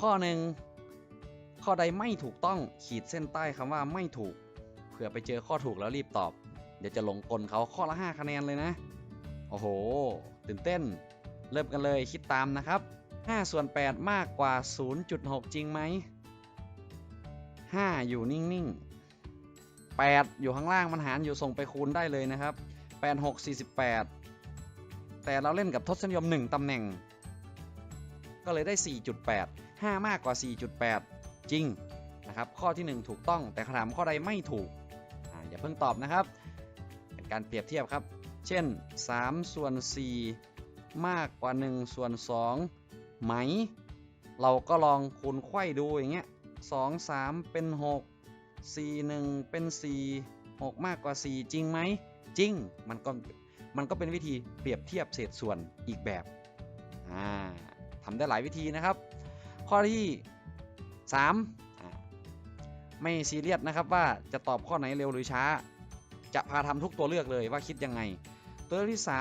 ข้อหนึ่งข้อใดไม่ถูกต้องขีดเส้นใต้คำว่าไม่ถูก เผื่อไปเจอข้อถูกแล้วรีบตอบ เดี๋ยวจะหลงกลเขาข้อละ 5 คะแนนเลยนะ โอ้โห ตื่นเต้น เริ่มกันเลยคิดตามนะครับ 5 ส่วน 8 มากกว่า 0.6 จริงไหม 5 อยู่นิ่งๆ 8 อยู่ข้างล่างมันหารอยู่ส่งไปคูณได้เลยนะครับ 8 6 48 แต่เราเล่นกับทศนิยม 1ตำแหน่ง ก็เลยได้ 4.8 5 มากกว่า 4.8 จริงนะครับข้อที่ 1 ถูกต้องแต่คำถามข้อใดไม่ถูกออย่าเพิ่งตอบนะครับ เป็นการเปรียบเทียบครับ เช่น 3 ส่วน 4 มากกว่า 1 ส่วน 2 ไหม เราก็ลองคูณไขว้ดูอย่างเงี้ย2 3 เป็น 6 4 1 เป็น 4 6 มากกว่า 4 จริงไหม จริง มันก็มันก็เป็นวิธีเปรียบเทียบเศษส่วนอีกแบบอ่าทำได้หลายวิธีนะครับ ข้อที่ 3 ไม่ซีเรียสนะครับว่าจะตอบข้อไหนเร็วหรือช้า จะพาทำทุกตัวเลือกเลยว่าคิดยังไง ตัวที่ 3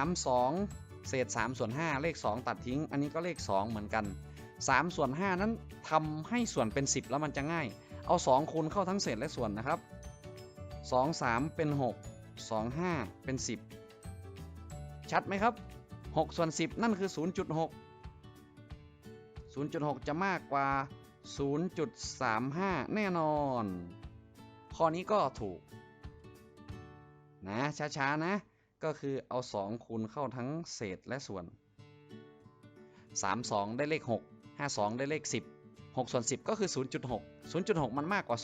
2 เศษ3ส่วน5เลข 2 ตัดทิ้ง อันนี้ก็เลข 2 เหมือนกัน 3 ส่วน 5 นั้นทำให้ส่วนเป็น 10 แล้วมันจะง่าย เอา 2 คูณเข้าทั้งเศษและส่วนนะครับ 2 3 เป็น 6 2 5 เป็น 10 ชัดไหมครับ 6 ส่วน 10 นั่นคือ 0.6 0.6 จะมากกว่า 0.35 แน่นอน ข้อนี้ก็ถูก นะ ช้า ๆ นะ ก็คือเอา 2 คูณเข้าทั้งเศษและส่วน 32 ได้เลข 6 52 ได้เลข 10 6 ส่วน 10 ก็คือ 0.6 0.6 มันมากกว่า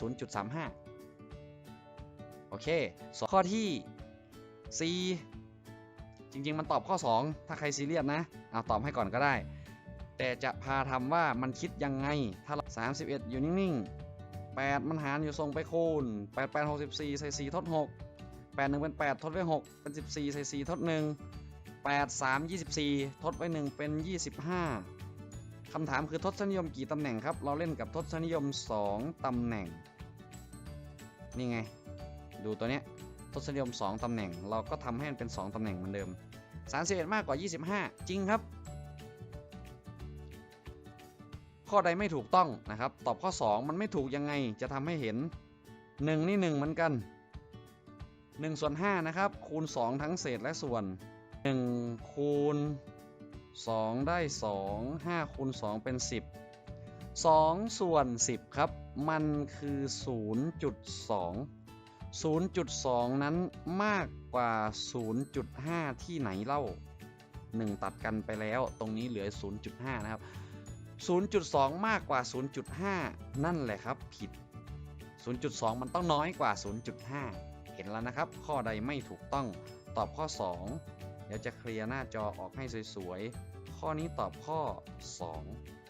0.35 โอเคสข้อที่ 4 จริง ๆ มันตอบข้อ 2 ถ้าใครซีเรียสนะ เอาตอบให้ก่อนก็ได้ แต่จะพาทำว่ามันคิดยังไง ถ้า 31 อยู่นิ่งๆ 8 มันหารอยู่ทรงไปคูณ 8 8 64 ใส่ 4 ทด 6 8 1 เป็น 8 ทดไว้ 6 เป็น 14 ใส่ 4 ทด 1 8 3 24 ทดไว้ 1 เป็น 25 คำถามคือทศนิยมกี่ตำแหน่งครับ เราเล่นกับทศนิยม 2 ตำแหน่ง นี่ไง ดูตัวเนี้ยทศนิยม 2 ตำแหน่ง เราก็ทำให้มันเป็น 2 ตำแหน่งเหมือนเดิม 31 มากกว่า 25 จริงครับ ข้อใดไม่ถูกต้องนะครับ ตอบข้อ 2 มันไม่ถูกยังไงจะทำให้เห็น 1 นี่ 1 เหมือนกัน1ส่วน5นะครับคูณ 2 ทั้งเศษและส่วน 1 คูณ 2 ได้ 2 5คูณ 2 เป็น 10 2 ส่วน 10 ครับ มันคือ 0.2 0.2 นั้นมากกว่า 0.5 ที่ไหนเล่า 1 ตัดกันไปแล้ว ตรงนี้เหลือ 0.5 นะครับ 0.2 มากกว่า 0.5 นั่นแหละครับผิด 0.2 มันต้องน้อยกว่า 0.5 เห็นแล้วนะครับ ข้อใดไม่ถูกต้องตอบข้อ 2 เดี๋ยวจะเคลียร์หน้าจอออกให้สวยๆ ข้อนี้ตอบข้อ 2